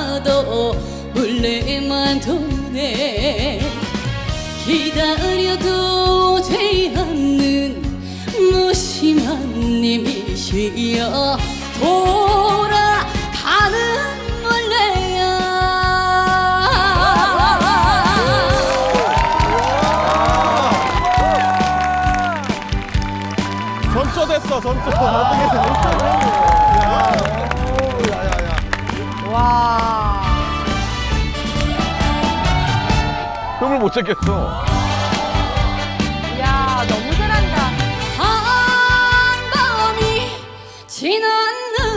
가도 물레만 도네. 기다려도 죄 않는 무심한 님이시여. 돌아가는 전초 됐어 전초 어떻게 못 찾겠어. 야, 너무 잘한다. 한 번이 지난 날